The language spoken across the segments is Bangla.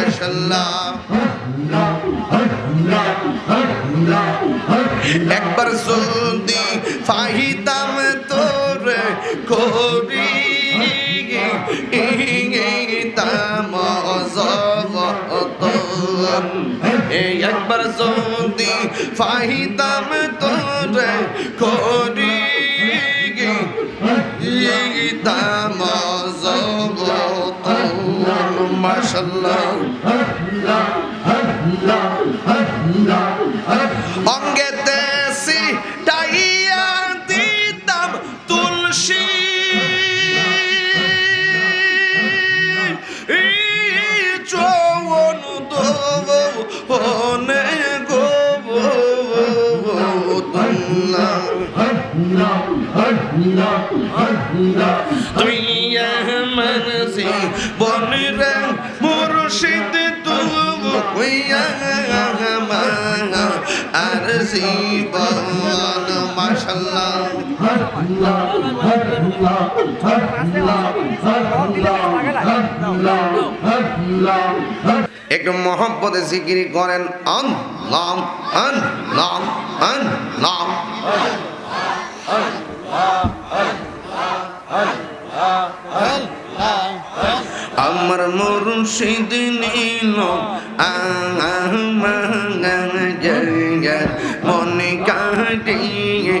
মশাল্লাহ একবার যদি ফাহিতাম তোর করি তাম একবার যদি ফাহিতাম তোর করি তাম অঙ্গেতে সি টাইয়া দিতাম তুই বনরে মুর্শিদ মাশাল্লাহ। একটু মোহাম্মদে জিকিরি করেন আন লাম আন লাম আমার মুর্শিদ নীল মনে কাটিয়া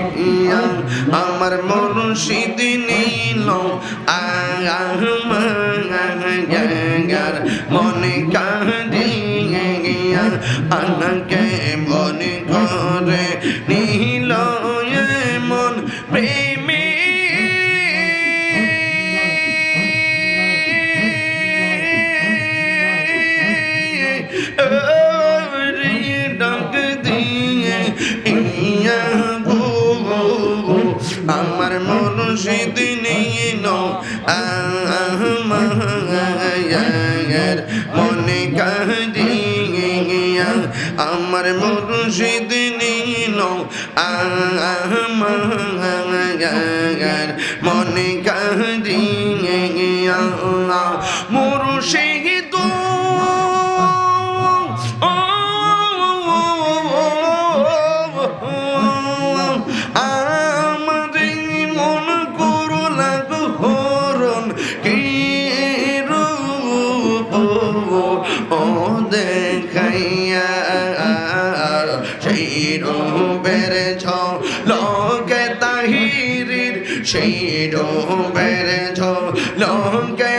আমার মুর্শিদ নীল মনে কাটিয়া আনাকে মনে করে আমার মুর্শিদ নিয়ে নো আমার মনে কাহিয়া আমার মুর্শিদ নিয়ে নো আমার মনে কাহিয়া লোকে তাহিরির সেই রূপের ছ লোকে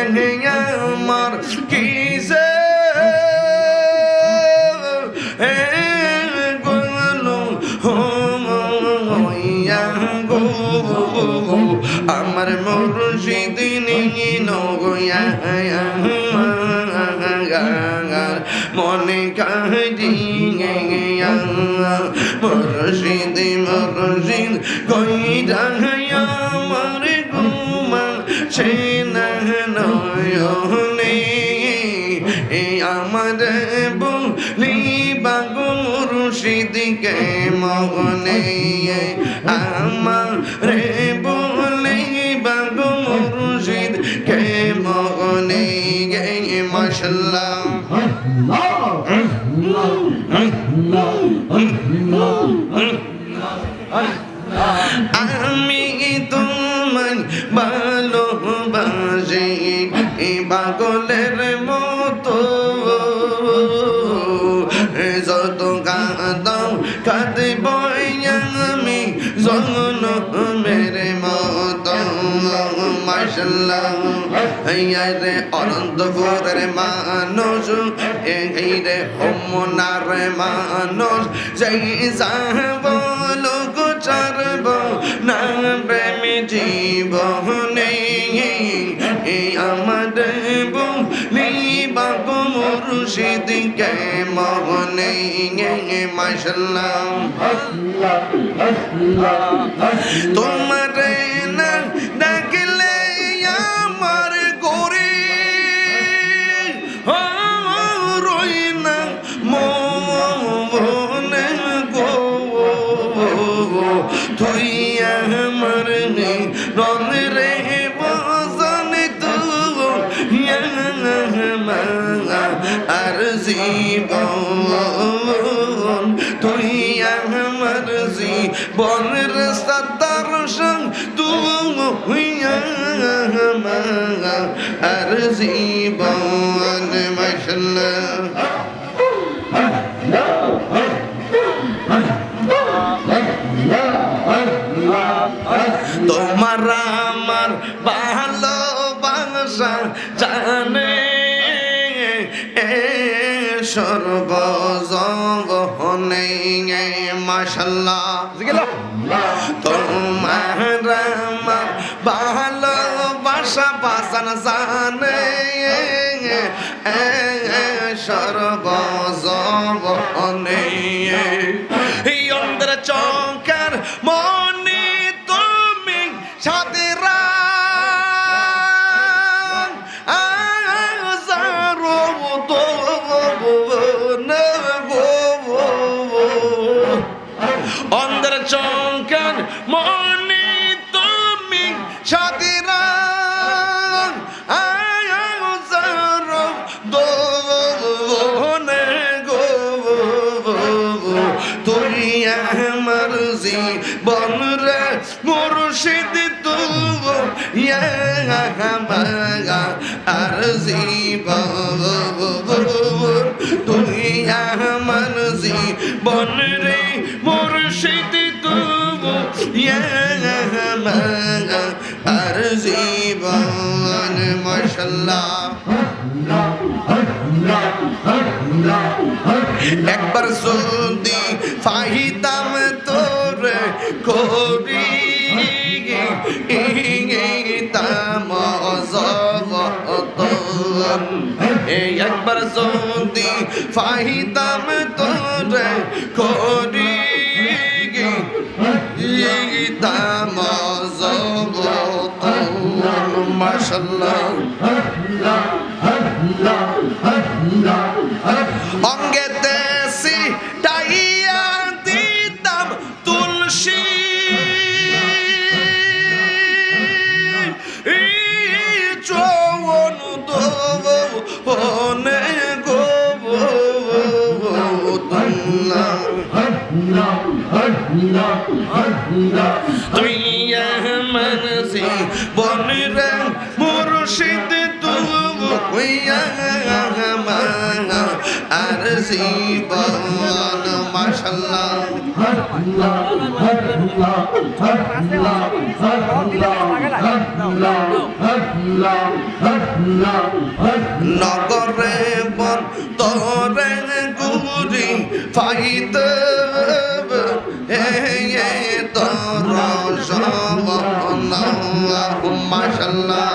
মনে কাহিয়া মুর্শিদ মুর্শিদ কইরা আমার ঘুমা সে নয়নে আমার বলি বাগু মগনে আমার রে মশাল্লাহ আমি তোমার ভালোবাসি পাগলের মতো। যত কাঁদাও কাঁদব আমি জগন মেরে মতো। মাসাল্লাহ রে অনন্তপুরের মানুষ এই রে অমনার মানুষ যাই যাব লোক চরব না প্রেম জীবনে এই আমার বাবু মুর্শিদ কে মোহনে মাসাল্লাহ তোমার জীবন সতার সং তুই আর জীবন মশলা তোমার আমার ভালোবাসা জানে সর্বজনে মাসাল্লাহ তোমার আমার ভালোবাসা বাসান জানে। সর্বজনে আমার জীবন রে মুর্শিদ তু আর জীবন তুই আমার জীবন রে মুর্শিদ তু আর জীবন মশাল্লাহ একবার যদি ফাহিতাম তোর করি একবার যদি ফাহিতাম তোর করি তাম অঙ্গে দেশি টাইয়া দিতাম তুলসী চৌন দোনে গো তুই মানসি বনরে মুর্শিদ আর জীবন মাশাল্লাহ নগরে বন তরে গুরি ফাইতে মাশাল্লাহ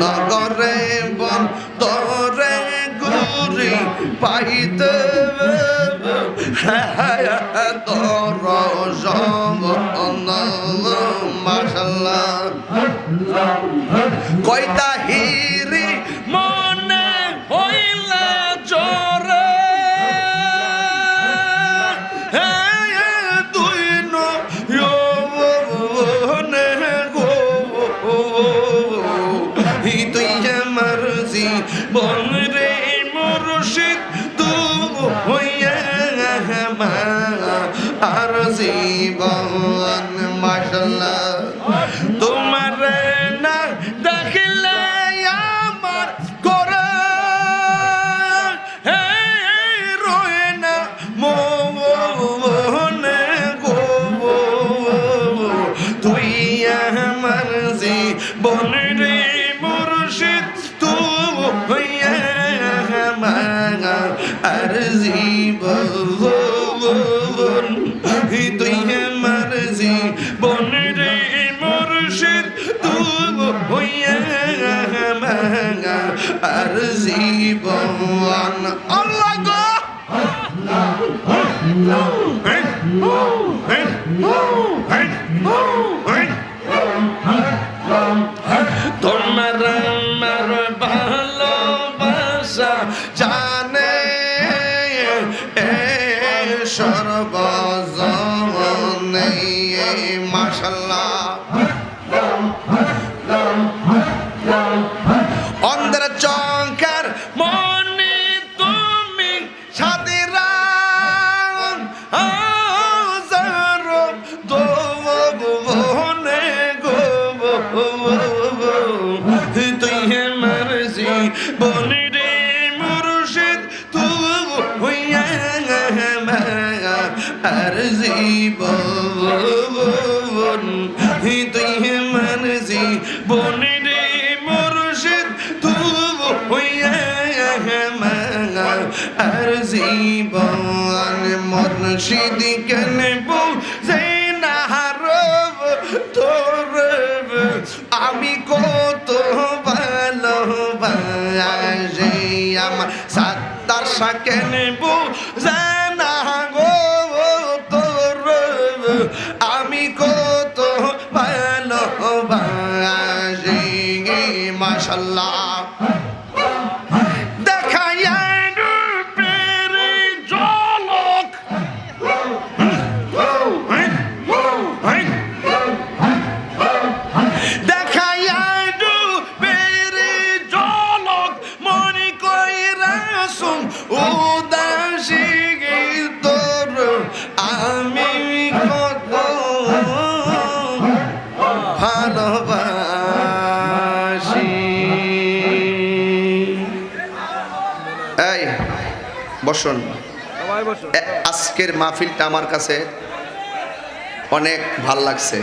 নগরে বন তরে গুরি পাইতে তর মাশাল্লাহ কয়টা হিরি মনে হইলা জরে। তুই জীবন মাশাল্লাহ। তোমার না দেখলে আমার করে রয়ে না মনে গো। তুই আমার জীবন রে মুর্শিদ, তু হইয়া আর জীবন তুই আল্লাহ গো তোমার আমার ভালোবাসা আর জীবন মুর্শিদ কেন বউ না রব তোর আমি কত ভালোবাসি, আমার সাত্তার সাকেন বুঝানা গো তোর আমি কত ভালোবাসি মাশাল্লাহ। উদাসী তোর আমি কত ভালোবাসি। এই বসুন। আজকের মাহফিলটা আমার কাছে অনেক ভালো লাগছে।